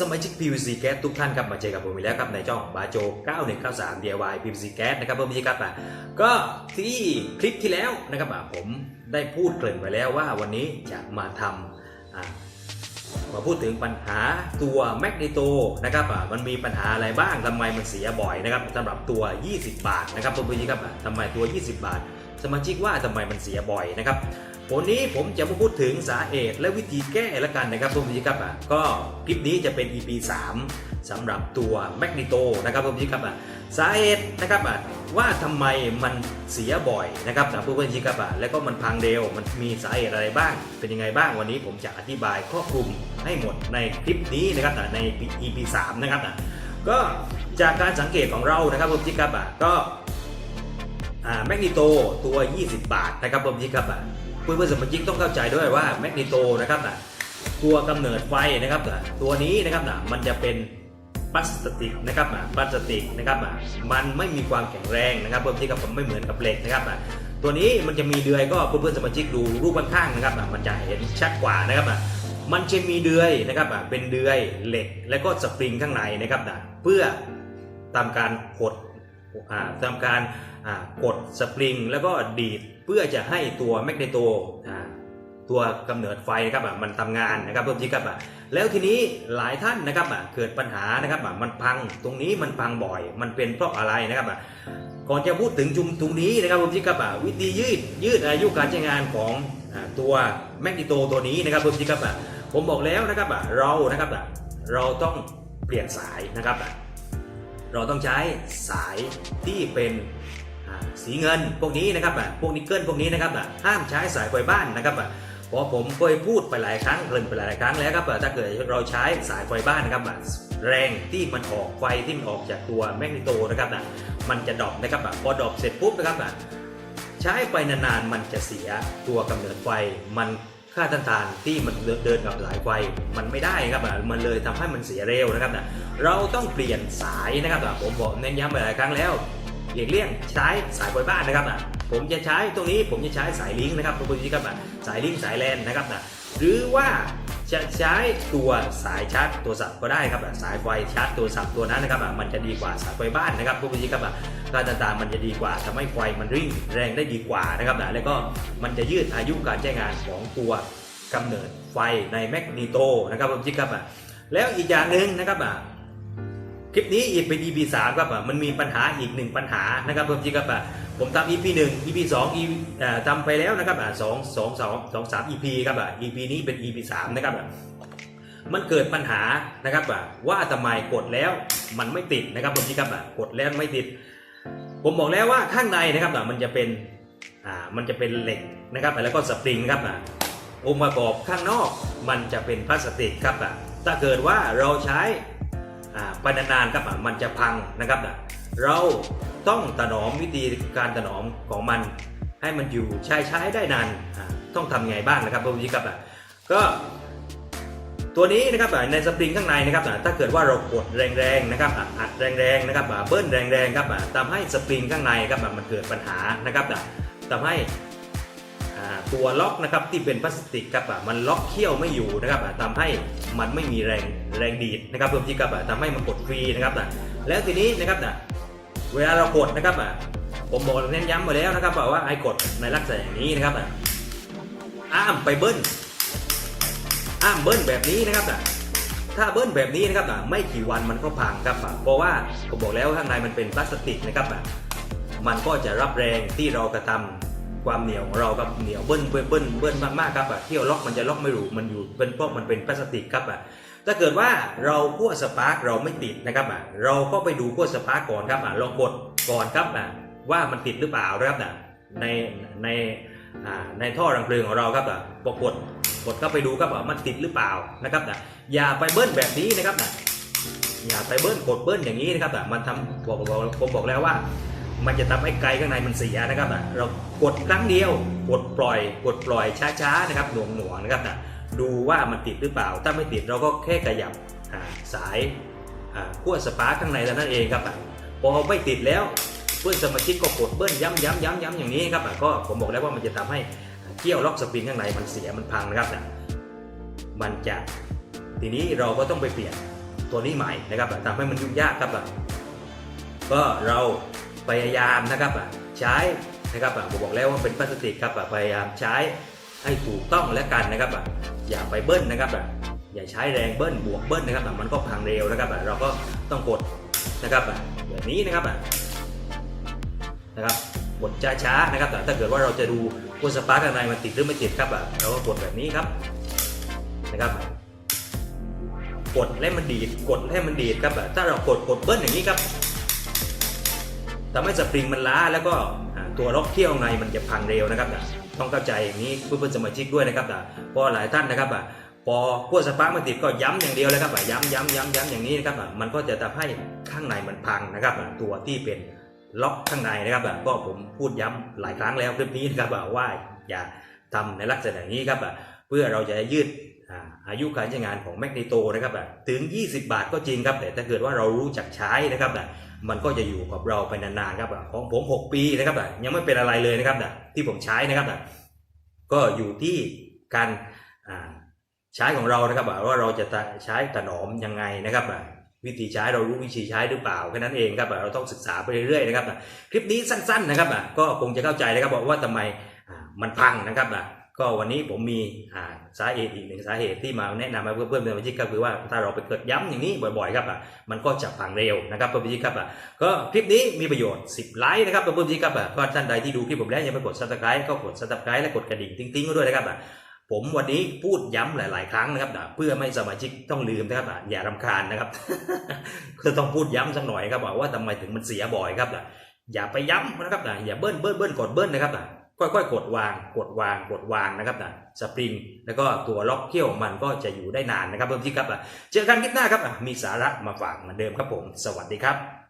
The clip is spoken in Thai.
สมาชิก PVC Gas ทุกท่านครับมาเจอกับผมอีกแล้วครับในช่องบาโจ9193 DIY PVC Gas นะครับเพื่อนๆครับอะก็ที่คลิปที่แล้วนะครับผมได้พูดเกริ่นไปแล้วว่าวันนี้จะมาทำมาพูดถึงปัญหาตัวแมกนีโตนะครับมันมีปัญหาอะไรบ้างทำไมมันเสียบ่อยนะครับสำหรับตัว 20 บาทนะครับเพื่อนๆครับทำไมตัว 20 บาท สมาชิกว่าทำไมมันเสียบ่อยนะครับ วันนี้ผมจะมาพูดถึงสาเหตุและวิธีแก้แล้วกันนะครับทุกท่ครับอะก็คลิปนี้จะเป็น EP 3สำหรับตัวแมกนิโตนะครับทุกท่ครับอะสาเหตุนะครับอะว่าทำไมมันเสียบ่อยนะครับสำหรับผู้คนชิครับอะแล้วก็มันพังเร็วมันมีสาเหตุอะไรบ้าง เป็นยังไงบ้างวันนี้ผมจะอธิบายครอบคลุมให้หมดในคลิปนี้นะครับอะใน EP 3นะครับอะก็จากการสังเกตของเรานะครับทุกท่านครับอะก็แมกนีโตตัว 20 บาทนะครับผมที่ครับอะ เพื่อนๆสมาชิกต้องเข้าใจด้วยว่าแมกนีโตนะครับอะตัวกำเนิดไฟนะครับอะตัวนี้นะครับอะมันจะเป็นพลาสติกนะครับอะพลาสติกนะครับอะมันไม่มีความแข็งแรงนะครับเพื่อนที่กับผมไม่เหมือนกับเหล็กนะครับอะตัวนี้มันจะมีเดือยก็เพื่อนๆสมาชิกดูรูปข้างๆนะครับอะมันจะเห็นชัดกว่านะครับอะมันจะมีเดือยนะครับอะเป็นเดือยเหล็ก และก็สปริงข้างในนะครับอะเพื่อทำการกด ทำการกดสปริงแล้วก็ดีดเพื่อจะให้ตัวแมกเนโตตัวกำเนิดไฟนะครับมันทำงานนะครับเพิ่มที่ครับแล้วทีนี้หลายท่านนะครับเกิดปัญหานะครับมันพังตรงนี้มันพังบ่อย มันเป็นเพราะอะไรนะครับก่อนจะพูดถึงจุมตรงนี้นะครับเพิ่มที่ครับวิธียืดยืดอายุการใช้งานของตัวแมกเนโตตัวนี้นะครับเพิ่มที่ครับผมบอกแล้วนะครับเรานะครับเราต้องเปลี่ยนสายนะครับ เราต้องใช้สายที่เป็นสีเงินพวกนี้นะครับอ่พวกนิกเกิลพวกนี้นะครับอ่ห้ามใช้สายไฟบ้านนะครับอ่เพราะผมเคยพูดไปหลายครั้งเกริ่นไปหลายครั้งแล้วครับอ่ถ้าเกิดเราใช้สายไฟบ้านนะครับอ่แรงที่มันออกไฟที่มันออกจากตัวแมกนิโตนะครับอ่มันจะดรอปนะครับอ่พอดรอปเสร็จปุ๊บนะครับอ่ใช้ไปนานๆมันจะเสียตัวกำเนิดไฟมัน ค่าต้านทานที่มันเดินกับสายไฟมันไม่ได้ครับอะมันเลยทำให้มันเสียเร็วนะครับอะเราต้องเปลี่ยนสายนะครับอะผมบอกเน้นย้ำไปหลายครั้งแล้วเลี้ยงเลี่ยงใช้สายไฟบ้านนะครับนะผมจะใช้ตรงนี้ผมจะใช้สายลิงก์นะครับทุกคนที่ครับนะสายลิงก์สายแลนนะครับนะหรือว่า จะใช้ตัวสายชาร์จตัวสับก็ได้ครับสายไฟชาร์จตัวสับตัวนั้นนะครับมันจะดีกว่าสายไฟบ้านนะครับพวกนี้ครับการต่างๆมันจะดีกว่าทำให้ไฟมันริ่งแรงได้ดีกว่านะครับแล้วก็มันจะยืดอายุการใช้งานของตัวกำเนิดไฟในแมกนีโตนะครับพวกนี้ครับแล้วอีกอย่างหนึ่งนะครับ คลิปนี้อีกเป็น EP 3ครับมันมีปัญหาอีกหนึ่งปัญหานะครับเพิ่มที่ครับผมทำ EP 1 EP 2 EP อ่าทำไปแล้วนะครับสองสองสองสองสาม EP ครับ EP นี้เป็น EP 3นะครับมันเกิดปัญหานะครับว่าทำไมกดแล้วมันไม่ติดนะครับเพิ่มที่ครับกดแล้วไม่ติด ผมบอกแล้วว่าข้างในนะครับมันจะเป็นอ่ามันจะเป็นเหล็กนะครับแล้วก็สปริงนะครับอองค์ประกอบข้างนอกมันจะเป็นพลาสติกครับถ้าเกิดว่าเราใช้ ไปนานๆครับมันจะพังนะครับอะเราต้องถนอมวิธีการถนอมของมัน ให้มันอยู่ใช้ใช้ได้นานต้องทำไงบ้างนะครับพวกนี้ครับก็ตัวนี้นะครับในสปริงข้างในนะครับถ้าเกิดว่าเรากดแรงๆนะครับอัดแรงๆนะครับเบิ้ลแรงๆครับทำให้สปริงข้างในครับมันเกิดปัญหานะครับทำให้ ตัวล็อกนะครับที่เป็นพลาสติกครับมันล็อกเขี้ยวไม่อยู่นะครับทำให้มันไม่มีแรงแรงดีดนะครับเพิ่มที่ครับทำให้มันกดฟรีนะครับอะแล้วทีนี้นะครับอะเวลาเรากดนะครับผมบอกเน้นย้ำมาแล้วนะครับว่าไอ้กดในลักษณะอย่างนี้นะครับอ้ามไปเบิ้ลอ้ามเบิ้ลแบบนี้นะครับอะถ้าเบิ้ลแบบนี้นะครับอะไม่กี่วันมันก็พังครับเพราะว่าผมบอกแล้วข้างในมันเป็นพลาสติกนะครับมันก็จะรับแรงที่เรากระทำ ความเหนียวของเราครับเหนียวเบิ้ลเบิ้ลเบิ้ลเบิ้ลมากๆครับอะเที่ยวล็อกมันจะล็อกไม่รู้มันอยู่เป็นพราะมันเป็นพลาสติกครับอะถ้าเกิดว่าเราขั้วสปาร์กเราไม่ติดนะครับอะเราก็ไปดูขั้วสปาร์กก่อนครับอะลองกดก่อนครับอะว่ามันติดหรือเปล่านะครับอะในในอ่าในท่อรังเพลิงของเราครับอะพอกดกดเข้าไปดูครับว่ามันติดหรือเปล่านะครับอะอย่าไปเบิ้ลแบบนี้นะครับอะอย่าไปเบิ้ลกดเบิ้ลอย่างนี้นะครับอะมันทำบอกบอกผมบอกแล้วว่า มันจะทำให้ไกลข้างในมันเสียนะครับอะเรากดครั้งเดียวกดปล่อย กดปล่อยช้าๆนะครับหน่วงหน่วงๆนะครับอะดูว่ามันติดหรือเปล่า ถ้าไม่ติดเราก็แค่ขยับสายขั้วสปาร์ข้างในเท่านั้นเองครับอะพอไม่ติดแล้วเพื่อนสมาชิกก็กดเบิ้ลย้ำย้ำย้ำย้ำอย่างนี้ครับอะก็ผมบอกแล้วว่ามันจะทำให้เกี่ยวล็อกสปริงข้างในมันเสียมันพังนะครับอะมันจะทีนี้เราก็ต้องไปเปลี่ยนตัวนี้ใหม่นะครับทำให้มันยุ่งยากครับก็เรา พยายามนะครับใช้นะครับผมบอกแล้วว่าเป็นพลาสติกครับพยายามใช้ให้ถูกต้องแล้วกันนะครับอย่าไปเบิ้ลนะครับอย่าใช้แรงเบิ้ลบวกเบิ้ลนะครับมันก็พังเร็วนะครับเราก็ต้องกดนะครับแบบนี้นะครับนะครับกดช้าๆนะครับแต่ถ้าเกิดว่าเราจะดูว่าสปาร์กข้างในมันติดหรือไม่ติดครับเราก็กดแบบนี้ครับนะครับกดให้มันดีดกดให้มันดีดครับถ้าเรากดกดเบิ้ลอย่างนี้ครับ ทำให้สปริงมันล้าแล้วก็ตัวล็อกเที่ยวในมันจะพังเร็วนะครับต้องเข้าใจอย่างนี้เพื่อนๆสมาชิกด้วยนะครับเพราะหลายท่านนะครับพอพวกสปาร์กมันติดก็ย้ำอย่างเดียวเลยครับย้ำย้ำย้ำย้ำอย่างนี้นะครับมันก็จะทำให้ข้างในมันพังนะครับตัวที่เป็นล็อกข้างในนะครับก็ผมพูดย้ำหลายครั้งแล้วคลิปนี้นะครับว่าอย่าทำในลักษณะนี้ครับเพื่อเราจะยืด อายุการใช้งานของแมกนีโตนะครับถึง 20 บาทก็จริงครับ แต่ถ้าเกิดว่าเรารู้จักใช้นะครับมันก็จะอยู่กับเราไปนานๆครับของผม 6 ปีนะครับยังไม่เป็นอะไรเลยนะครับที่ผมใช้นะครับก็อยู่ที่การใช้ของเรานะครับว่าเราจะใช้ถนอมยังไงนะครับวิธีใช้เรารู้วิธีใช้หรือเปล่าแค่นั้นเองครับเราต้องศึกษาไปเรื่อยๆนะครับคลิปนี้สั้นๆนะครับก็คงจะเข้าใจนะครับว่าทำไมมันพังนะครับ ก็วันนี้ผมมีสาเหตุอีกหนึ่งสาเหตุที่มาแนะนำให้เพื่อนๆสมาชิกก็คือว่าถ้าเราไปเกิดย้ำอย่างนี้บ่อยๆครับอะมันก็จะพังเร็วนะครับเพื่อนๆสมาชิกครับอะก็คลิปนี้มีประโยชน์ 10 ไลค์นะครับเพื่อนๆสมาชิกครับอะก็ท่านใดที่ดูคลิปผมแล้วยังไม่กด subscribe ก็กด subscribe และกดกระดิ่งติ๊งๆด้วยนะครับอะผมวันนี้พูดย้ำหลาย ๆ ครั้งนะครับเพื่อไม่สมาชิกต้องลืมนะครับอย่ารำคาญนะครับก็ต้องพูดย้ำสักหน่อยครับว่าทำไมถึงมันเสียบ่อยครับอย่าไปย้ำนะครับอย่าเบิ้ลเบิ้ลเบิ้ลกดเบิ้ลนะครับ ค่อยๆ กดวางกดวางกดวางนะครับนะสปริง แล้วก็ตัวล็อกเขี้ยวมันก็จะอยู่ได้นานนะครับเพิ่มที่ครับเจอกันคลิปหน้าครับมีสาระมาฝากเหมือนเดิมครับผม สวัสดีครับ